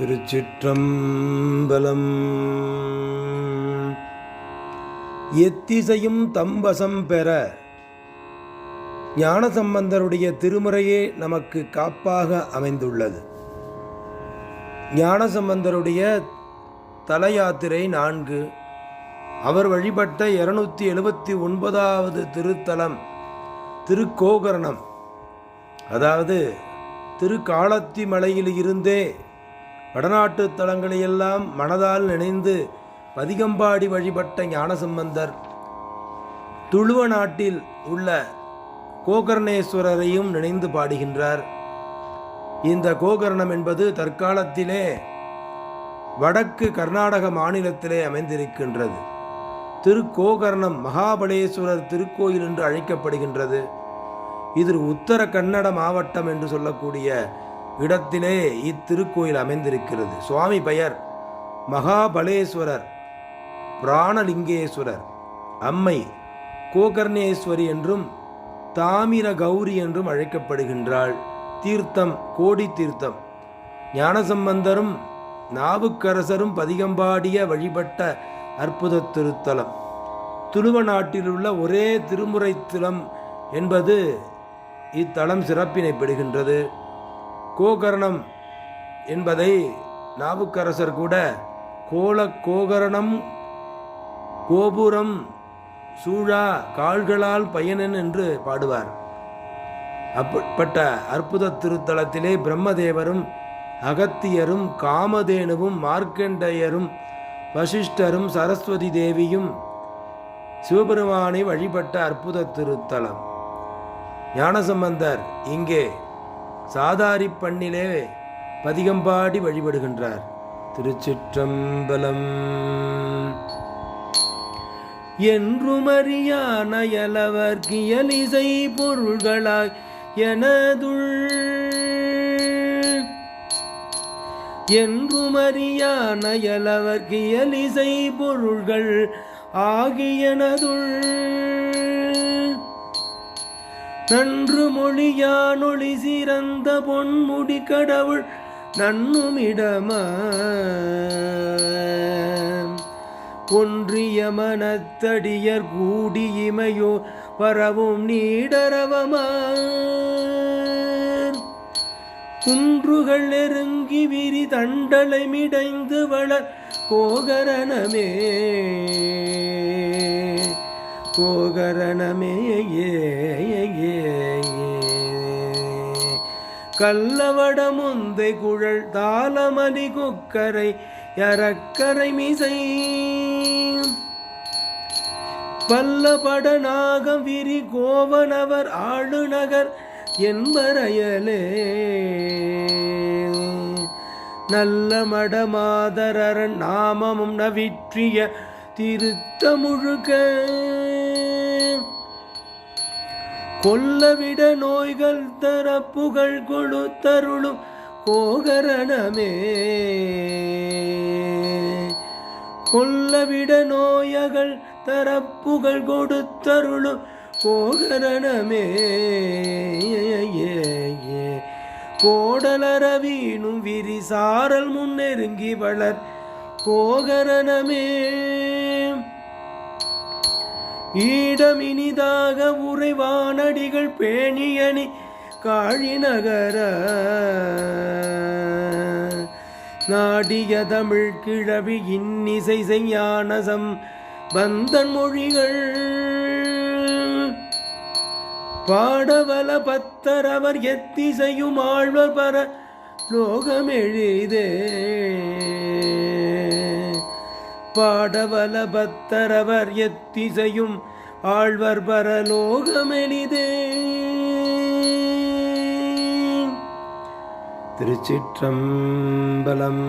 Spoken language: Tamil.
திருச்சிற்றம்பலம். எத்திசையும் தம்பசம் பெற ஞானசம்பந்தருடைய திருமுறையே நமக்கு காப்பாக அமைந்துள்ளது. ஞானசம்பந்தருடைய தல யாத்திரை நான்கு. அவர் வழிபட்ட இருநூத்தி எழுபத்தி ஒன்பதாவது திருத்தலம் திருக்கோகரணம். அதாவது திருக்காலத்தி மலையில் இருந்தே வடநாட்டு தலங்களையெல்லாம் மனதால் நினைந்து பதிகம்பாடி வழிபட்ட ஞானசம்பந்தர். துளுவ நாட்டில் உள்ள கோகர்ணேஸ்வரரையும் நினைந்து பாடுகின்றார். இந்த கோகர்ணம் என்பது தற்காலத்திலே வடக்கு கர்நாடக மாநிலத்திலே அமைந்திருக்கின்றது. திருக்கோகர்ணம் மகாபலேஸ்வரர் திருக்கோயில் என்று அழைக்கப்படுகின்றது. இது உத்தர கன்னட மாவட்டம் என்று சொல்லக்கூடிய இடத்திலே இத்திருக்கோயில் அமைந்திருக்கிறது. சுவாமி பெயர் மகாபலேஸ்வரர் பிராணலிங்கேஸ்வரர் அம்மை கோகர்ணேஸ்வரி என்றும் தாமிர கௌரி என்றும் அழைக்கப்படுகின்றாள். தீர்த்தம் கோடி தீர்த்தம். ஞானசம்பந்தரும் நாவுக்கரசரும் பதிகம்பாடிய வழிபட்ட அற்புத திருத்தலம். துளுவ நாட்டில் உள்ள ஒரே திருமுறை தலம் என்பது இத்தலம் சிறப்பினை பெறுகின்றது கோகரணம் என்பதை நாவுக்கரசர் கூட கோல கோகரணம் கோபுரம் சூழா கால்களால் பயனன் என்று பாடுவார். அப்பட்ட அற்புத திருத்தலத்திலே பிரம்மதேவரும் அகத்தியரும் காமதேனுவும் மார்க்கண்டேயரும் வசிஷ்டரும் சரஸ்வதி தேவியும் சிவபெருமானை வழிபட்ட அற்புத திருத்தலம். ஞானசம்பந்தர் இங்கே சாதாரி பண்ணிலே பதிகம்பாடி வழிபடுகின்றார். திருச்சிற்றம்பலம். என்றுமறியானயலவர் கியலிசை பொருள்களாய் எனதுள். என்றுமறியானயலவர் கியலிசை பொருள்கள் ஆகியனதுள். நன்று மொழியானொளி சிறந்த பொன்முடி கடவுள் நன்னுமிடம. ஒன்றிய மனத்தடியர் கூடி பரவும் நீடரவமா. குன்றுகள் நெருங்கி விரி தண்டலை மிடைந்து வளர் கோகரணமே. கோகரணமே கல்லவட முந்தை குழல் தாளமணி குக்கரை யரக்கரை மிசை. பல்லபட நாகம் விரி கோவனவர் ஆளுநகர் என்பரையலே. நல்ல மடமாதரன் நாமமும் நவிற்றிய திருத்த முழுக்க கொல்லவிட நோய்கள் தர புகழ் கொடுத்தருளும் கோகரணமே. கொல்லவிட நோயகள் தர புகழ் கொடுத்தருளும் கோகரணமே. கோடலரவீனும் விரிசாரல் முன்னெருங்கி வளர் கோகரணமே. ஈடமினிதாக உறைவானடிகள் பேணியணி காழி நகர நாடிய தமிழ் கிழவி இன்னிசை செய்யானசம் பந்தன் மொழிகள். பாடவல பத்தர் அவர் எத்திசையும் ஆழ்வர் பர லோகமெழிதே. பாடவல பத்தரவர் எத்திசையும் ஆழ்வர் பரலோகமெளிதே திருச்சிற்றம்பலம்.